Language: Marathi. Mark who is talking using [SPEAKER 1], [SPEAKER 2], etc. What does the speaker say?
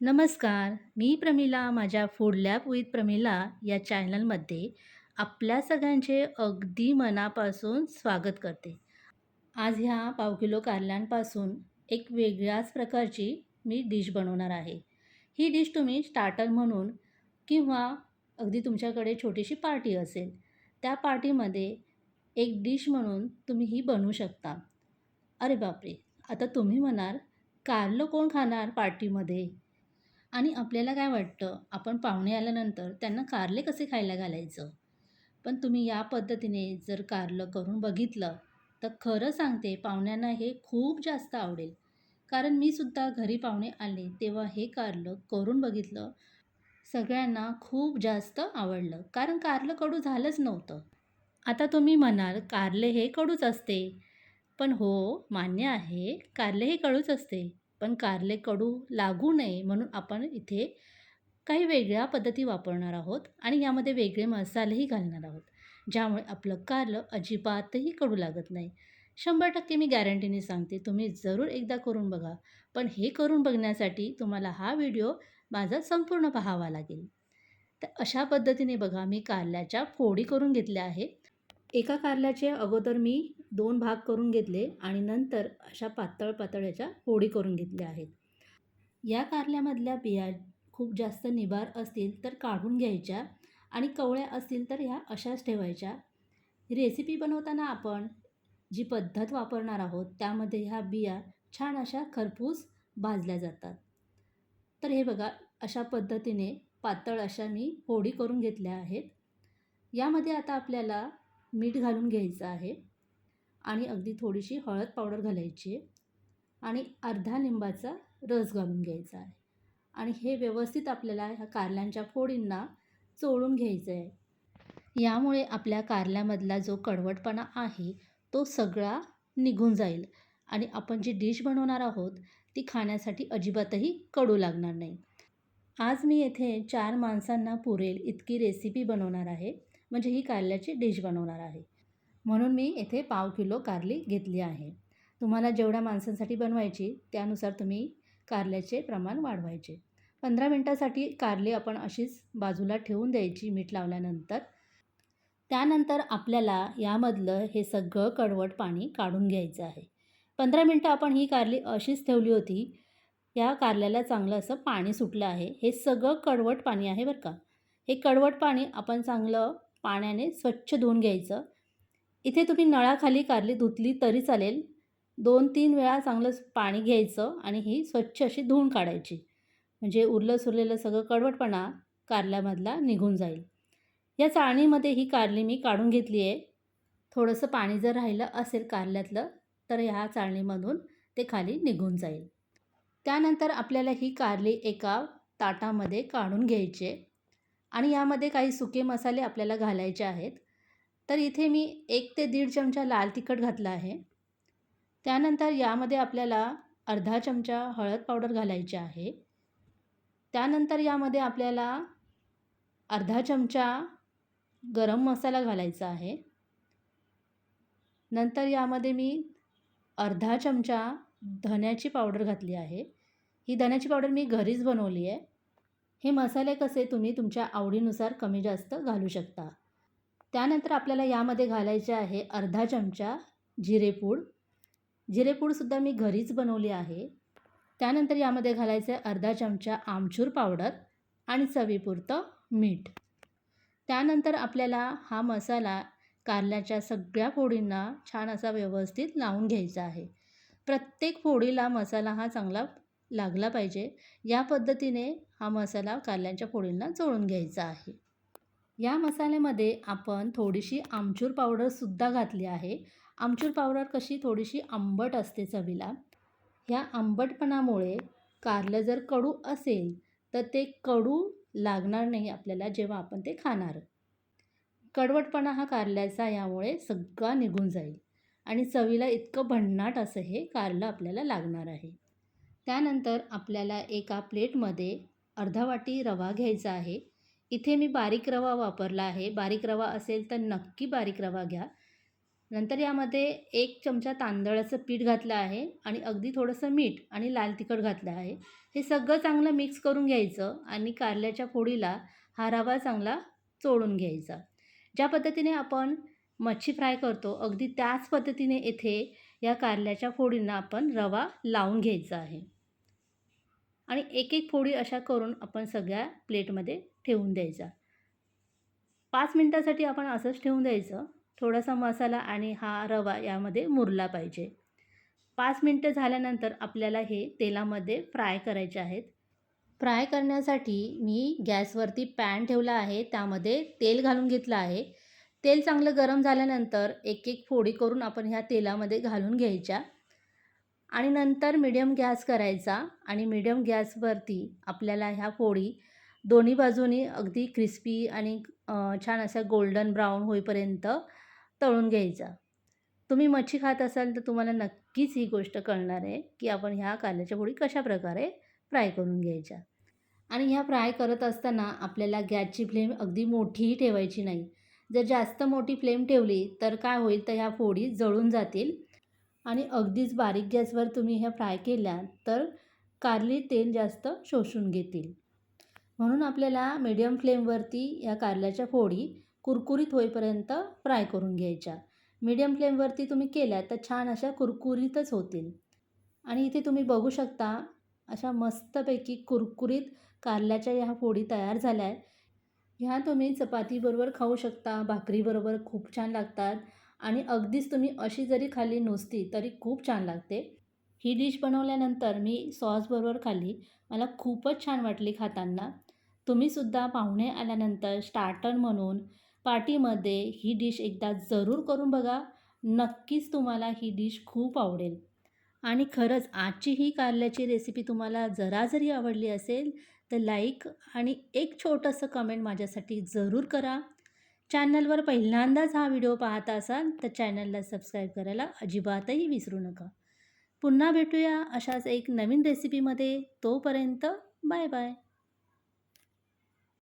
[SPEAKER 1] नमस्कार मी प्रमिला माझ्या फूड लॅब विथ प्रमिला या चॅनलमध्ये आपल्या सगळ्यांचे अगदी मनापासून स्वागत करते. आज ह्या पाव किलो कारल्यांपासून एक वेगळ्याच प्रकारची मी डिश बनवणार आहे. ही डिश तुम्ही स्टार्टर म्हणून किंवा अगदी तुमच्याकडे छोटीशी पार्टी असेल त्या पार्टीमध्ये एक डिश म्हणून तुम्ही ही बनवू शकता. अरे बापरे आता तुम्ही म्हणाल कारलं कोण खाणार पार्टीमध्ये आणि आपल्याला काय वाटतं? आपण पाहुणे आल्यानंतर त्यांना कारले कसे खायला घालायचं? पण तुम्ही या पद्धतीने जर कारलं करून बघितलं तर खरं सांगते पाहुण्यांना हे खूप जास्त आवडेल. कारण मी सुद्धा घरी पाहुणे आले तेव्हा हे कारलं करून बघितलं सगळ्यांना खूप जास्त आवडलं. कारण कारलं कडू झालंच नव्हतं. आता तुम्ही म्हणाल कारले हे कडूच असते. पण हो मान्य आहे कारले हे कडूच असते. पण कारले कडू लागू नये म्हणून आपण इथे काही वेगळ्या पद्धती वापरणार आहोत आणि यामध्ये वेगळे मसालेही घालणार आहोत. ज्यामुळे आपलं कारलं अजिबातही कडू लागत नाही. शंभर टक्के मी गॅरंटीने सांगते तुम्ही जरूर एकदा करून बघा. पण हे करून बघण्यासाठी तुम्हाला हा व्हिडिओ माझा संपूर्ण पाहावा लागेल. तर अशा पद्धतीने बघा मी कारल्याच्या फोडी करून घेतल्या आहेत. एका कारल्याचे अगोदर मी दोन भाग करून घेतले आणि नंतर अशा पातळ पातळ याच्या फोडी करून घेतल्या आहेत. या कारल्यामधल्या बिया खूप जास्त निबार असतील तर काढून घ्यायच्या आणि कवळ्या असतील तर ह्या अशाच ठेवायच्या. रेसिपी बनवताना आपण जी पद्धत वापरणार आहोत त्यामध्ये ह्या बिया छान अशा खरपूस भाजल्या जातात. तर हे बघा अशा पद्धतीने पातळ अशा मी फोडी करून घेतल्या आहेत. यामध्ये आता आपल्याला मीठ घालून घ्यायचं आहे आणि अगदी थोडीशी हळद पावडर घालायची आहे आणि अर्धा लिंबाचा रस घालून घ्यायचा आहे. आणि हे व्यवस्थित आपल्याला ह्या कारल्यांच्या फोडींना चोळून घ्यायचं आहे. यामुळे आपल्या कारल्यामधला जो कडवटपणा आहे तो सगळा निघून जाईल आणि आपण जी डिश बनवणार आहोत ती खाण्यासाठी अजिबातही कडू लागणार नाही. आज मी येथे चार माणसांना पुरेल इतकी रेसिपी बनवणार आहे. म्हणजे ही कारल्याची डिश बनवणार आहे. म्हणून मी येथे पाव किलो कारली घेतली आहे. तुम्हाला जेवढ्या माणसांसाठी बनवायची त्यानुसार तुम्ही कारल्याचे प्रमाण वाढवायचे. पंधरा मिनटासाठी कारली आपण अशीच बाजूला ठेवून द्यायची मीठ लावल्यानंतर. त्यानंतर आपल्याला यामधलं हे सगळं कडवट पाणी काढून घ्यायचं आहे. पंधरा मिनटं आपण ही कारली अशीच ठेवली होती. या कारल्याला चांगलं असं पाणी सुटलं आहे. हे सगळं कडवट पाणी आहे बरं का. हे कडवट पाणी आपण चांगलं पाण्याने स्वच्छ धुवून घ्यायचं. इथे तुम्ही नळाखाली कारली धुतली तरी चालेल. दोन तीन वेळा चांगलं पाणी घ्यायचं आणि ही स्वच्छ अशी धुवून काढायची. म्हणजे उरलं सुरलेलं सगळं कडवटपणा कारल्यामधला निघून जाईल. या चाळणीमध्ये ही कारली मी काढून घेतली आहे. थोडंसं पाणी जर राहिलं असेल कारल्यातलं तर ह्या चाळणीमधून ते खाली निघून जाईल. त्यानंतर आपल्याला ही कारली एका ताटामध्ये काढून घ्यायचे आणि यामध्ये काही सुके मसाले आपल्याला घालायचे आहेत. तर इथे मी एक ते दीड चमचा लाल तिखट घातला आहे. त्यानंतर यामध्ये आपल्याला अर्धा चमचा हळद पावडर घालायची आहे. त्यानंतर यामध्ये आपल्याला अर्धा चमचा गरम मसाला घालायचा आहे. नंतर यामध्ये मी अर्धा चमचा धण्याची पावडर घातली आहे. ही धण्याची पावडर मी घरीच बनवली आहे. हे मसाले कसे तुम्ही तुमच्या आवडीनुसार कमी जास्त घालू शकता? त्यानंतर आपल्याला यामध्ये घालायचे आहे अर्धा चमचा जिरेपूड जिरेपूडसुद्धा मी घरीच बनवली आहे. त्यानंतर यामध्ये घालायचं आहे अर्धा चमचा आमचूर पावडर आणि चवीपुरतं मीठ. त्यानंतर आपल्याला हा मसाला कारल्याच्या सगळ्या फोडींना छान असा व्यवस्थित लावून घ्यायचा आहे. प्रत्येक फोडीला मसाला हा चांगला लागला पाहिजे. या पद्धतीने हा मसाला कारल्यांच्या फोडींना चोळून घ्यायचा आहे. या मसाल्यामध्ये आपण थोडीशी आमचूर पावडरसुद्धा घातली आहे. आमचूर पावडर कशी थोडीशी आंबट असते चवीला. ह्या आंबटपणामुळे कारलं जर कडू असेल तर ते कडू लागणार नाही आपल्याला जेव्हा आपण ते खाणार. कडवटपणा हा कारल्याचा यामुळे सगळा निघून जाईल. आणि चवीला इतकं भन्नाट असं हे कारलं आपल्याला लागणार आहे. त्यानंतर आपल्याला एका प्लेटमध्ये अर्धा वाटी रवा घ्यायचा आहे. इथे मी बारीक रवा वापरला आहे. बारीक रवा असेल तर नक्की बारीक रवा घ्या. नंतर यामध्ये एक चमचा तांदळाचं पीठ घातलं आहे आणि अगदी थोडंसं मीठ आणि लाल तिखट घातलं आहे. हे सगळं चांगलं मिक्स करून घ्यायचं आणि कारल्याच्या फोडीला हा रवा चांगला चोळून घ्यायचा. ज्या पद्धतीने आपण मच्छी फ्राय करतो अगदी त्याच पद्धतीने येथे या कारल्याच्या फोडींना आपण रवा लावून घ्यायचा आहे. आणि एक एक फोडी अशा करून आपण सगळ्या प्लेटमध्ये ठेवून द्यायचा. पाच मिनटासाठी आपण असंच ठेवून द्यायचं. थोडासा मसाला आणि हा रवा यामध्ये मुरला पाहिजे. पाच मिनटं झाल्यानंतर आपल्याला हे तेलामध्ये फ्राय करायचे आहेत. फ्राय करण्यासाठी मी गॅसवरती पॅन ठेवला आहे. त्यामध्ये तेल घालून घेतलं आहे. तेल चांगलं गरम झाल्यानंतर एक एक फोडी करून आपण ह्या तेलामध्ये घालून घ्यायच्या. आणि नंतर मिडियम गॅस करायचा आणि मिडियम गॅसवरती आपल्याला ह्या फोडी दोन्ही बाजूनी अगदी क्रिस्पी आणि छान अशा गोल्डन ब्राऊन होईपर्यंत तळून घ्यायचा. तुम्ही मच्छी खात असाल तर तुम्हाला नक्कीच ही गोष्ट कळणार आहे की आपण ह्या कारल्याच्या फोडी कशा प्रकारे फ्राय करून घ्यायच्या. आणि ह्या फ्राय करत असताना आपल्याला गॅसची फ्लेम अगदी मोठीही ठेवायची नाही. जर जास्त मोठी फ्लेम ठेवली तर काय होईल? तर ह्या फोडी जळून जातील. आणि अगदीच बारीक गॅसवर तुम्ही ह्या फ्राय केल्या तर कारली तेल जास्त शोषून घेतील. म्हणून आपल्याला मीडियम फ्लेमवरती या कारल्याच्या फोडी कुरकुरीत होईपर्यंत फ्राय करून घ्यायच्या. मीडियम फ्लेमवरती तुम्ही केल्या तर छान अशा कुरकुरीतच होतील. आणि इथे तुम्ही बघू शकता अशा मस्तपैकी कुरकुरीत कारल्याच्या ह्या फोडी तयार झाल्या आहे ह्या तुम्ही चपातीबरोबर खाऊ शकता भाकरीबरोबर खूप छान लागतात आणि अगदीच तुम्ही अशी जरी खाल्ली नुसती तरी खूप छान लागते. ही डिश बनवल्यानंतर मी सॉसबरोबर खाल्ली मला खूपच छान वाटली खाताना. तुम्हीसुद्धा पाहुणे आल्यानंतर स्टार्टर म्हणून पार्टीमध्ये ही डिश एकदा जरूर करून बघा. नक्कीच तुम्हाला ही डिश खूप आवडेल. आणि खरंच आजची ही कारल्याची रेसिपी तुम्हाला जरा जरी आवडली असेल तर लाईक आणि एक छोटंसं कमेंट माझ्यासाठी जरूर करा. चॅनलवर पहिल्यांदाच हा व्हिडिओ पाहता असाल तर चॅनलला सबस्क्राईब करायला अजिबातही विसरू नका. पुन्हा भेटूया अशाच एक नवीन रेसिपीमध्ये तोपर्यंत बाय बाय